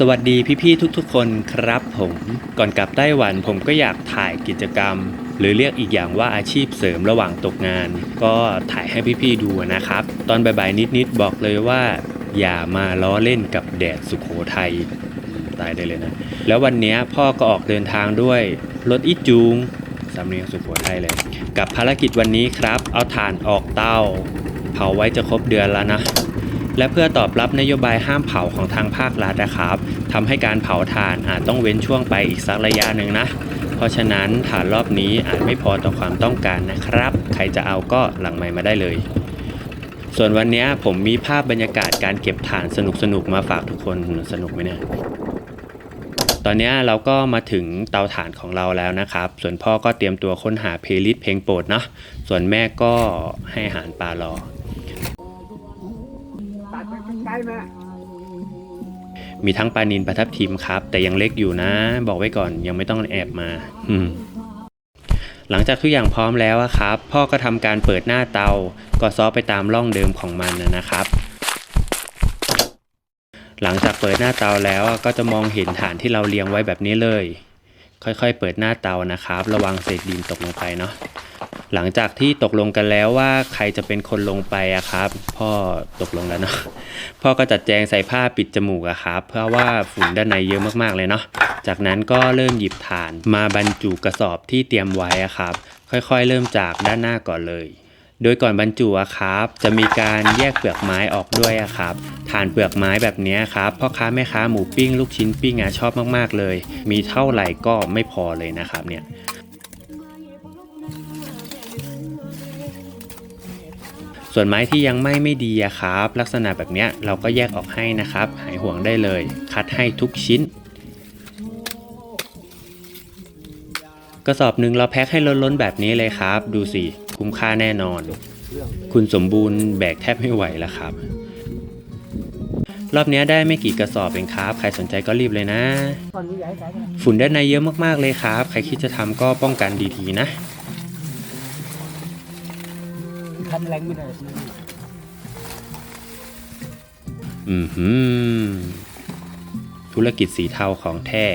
สวัสดีพี่ๆทุกๆ คนครับผมก่อนกลับไต้หวันผมก็อยากถ่ายกิจกรรม หรือเรียกอีกอย่างว่าอาชีพเสริมระหว่างตกงาน ก็ถ่ายให้พี่ๆดูนะครับ ตอนบ่ายๆนิดๆบอกเลยว่า อย่ามาล้อเล่นกับแดดสุขโขทัยตายได้เลยนะ แล้ววันนี้พ่อก็ออกเดินทางด้วย รถอีจูงสำเนียงสุขโขทัยเลย กับภารกิจวันนี้ครับ เอาถ่านออกเตาเผาไว้จะครบเดือนแล้วนะ และเพื่อตอบรับนโยบายห้ามเผาของทางภาครัฐนะครับทำให้การเผาถ่านอาจต้องเว้นช่วงไปอีกสักระยะหนึ่งนะ เพราะฉะนั้นถ่านรอบนี้อาจไม่พอต่อความต้องการนะครับ ใครจะเอาก็หลังไมค์มาได้เลย ส่วนวันนี้ผมมีภาพบรรยากาศการเก็บถ่านสนุกๆมาฝากทุกคนสนุกไหมเนี่ยตอนนี้เราก็มาถึงเตาถ่านของเราแล้วนะครับ ส่วนพ่อก็เตรียมตัวค้นหาเพลย์ลิสต์เพลงโปรดเนาะ ส่วนแม่ก็ให้อาหารปลารอ มามีทั้งปลานินปลาทับทิมครับ แต่ยังเล็กอยู่นะ บอกไว้ก่อนยังไม่ต้องแอบมาอืมหลังจากทุกอย่างพร้อมแล้วครับ พ่อก็ทำการเปิดหน้าเตา ก็ซ้อไปตามร่องเดิมของมันนะครับ หลังจากเปิดหน้าเตาแล้วก็จะมองเห็นฐานที่เราเรียงไว้แบบนี้เลย ค่อยๆ เปิดหน้าเตานะครับ ระวังเศษดินตกลงไปเนาะ หลังจากที่ตกลงกันแล้วว่าใครจะเป็นคนลงไปอะครับ พ่อตกลงแล้วเนาะพ่อก็จัดแจงใส่ผ้าปิดจมูกอะครับ เพราะว่าฝุ่นด้านในเยอะมากๆเลยเนาะจากนั้นก็เริ่มหยิบถ่านมาบรรจุกระสอบที่เตรียมไว้อะครับ ค่อยๆ เริ่มจากด้านหน้าก่อนเลยโดยก่อนบรรจุอะครับ จะมีการแยกเปลือกไม้ออกด้วยอะครับถ่านเปลือกไม้แบบนี้ครับพ่อค้าแม่ค้าหมูปิ้ง ลูกชิ้นปิ้งอะชอบมากๆเลย มีเท่าไหร่ก็ไม่พอเลยนะครับเนี่ย ส่วนไม้ที่ยังไหม้ไม่ดีครับ ลักษณะแบบนี้เราก็แยกออกให้นะครับ หายห่วงได้เลย คัดให้ทุกชิ้น กระสอบหนึ่งเราแพ็คให้ล้นๆแบบนี้เลยครับ ดูสิ คุ้มค่าแน่นอน คุณสมบูรณ์แบกแทบไม่ไหวแล้วครับ รอบนี้ได้ไม่กี่กระสอบเองครับ ใครสนใจก็รีบเลยนะ ฝุ่นด้านในเยอะมากๆเลยครับ ใครคิดจะทำก็ป้องกันดีๆนะ คันแรงไม่ได้อือหือ ธุรกิจสีเทาของแท้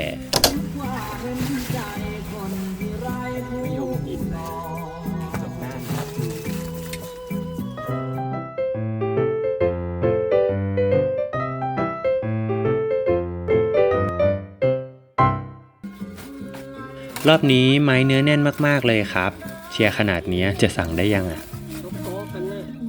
รอบนี้ไม้เนื้อแน่นมาก ๆ เลยครับ เชียร์ขนาดนี้จะสั่งได้ยังอะโต๊ะ ร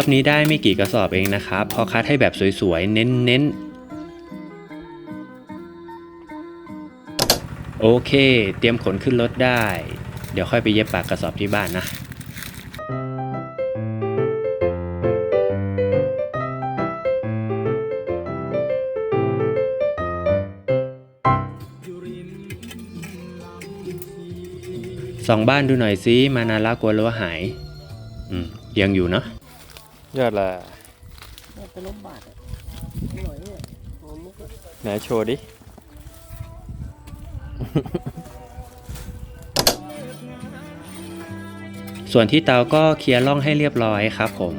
อบนี้ได้ไม่กี่กระสอบเองนะครับพอคัดให้แบบสวยๆ เน้นๆ โอเค เตรียมขนขึ้นรถได้ เดี๋ยวค่อยไปเย็บปากกระสอบที่บ้านนะ สองบ้านดูหน่อยซิมานานแล้วกลัวรั้วหาย อืมยังอยู่เนาะยอดละไปล้มบาดอะอร่อยเนี่ยหอมมุกอะไหนโชว์ดิ ส่วนที่เตาก็เคลียร์ร่องให้เรียบร้อยครับผม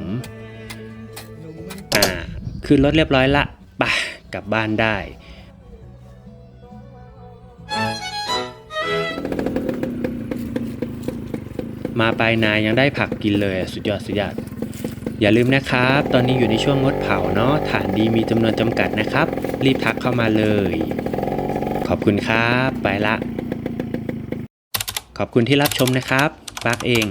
อ่า ขึ้นรถเรียบร้อยละไปกลับบ้านได้ มาปลายนายังได้ผักกินเลยสุดยอดสุดยอดอย่าลืมนะครับ ตอนนี้อยู่ในช่วงงดเผาเนาะฐานดีมีจำนวนจำกัดนะครับ รีบทักเข้ามาเลย ขอบคุณครับ ไปละ ขอบคุณที่รับชมนะครับปากเอง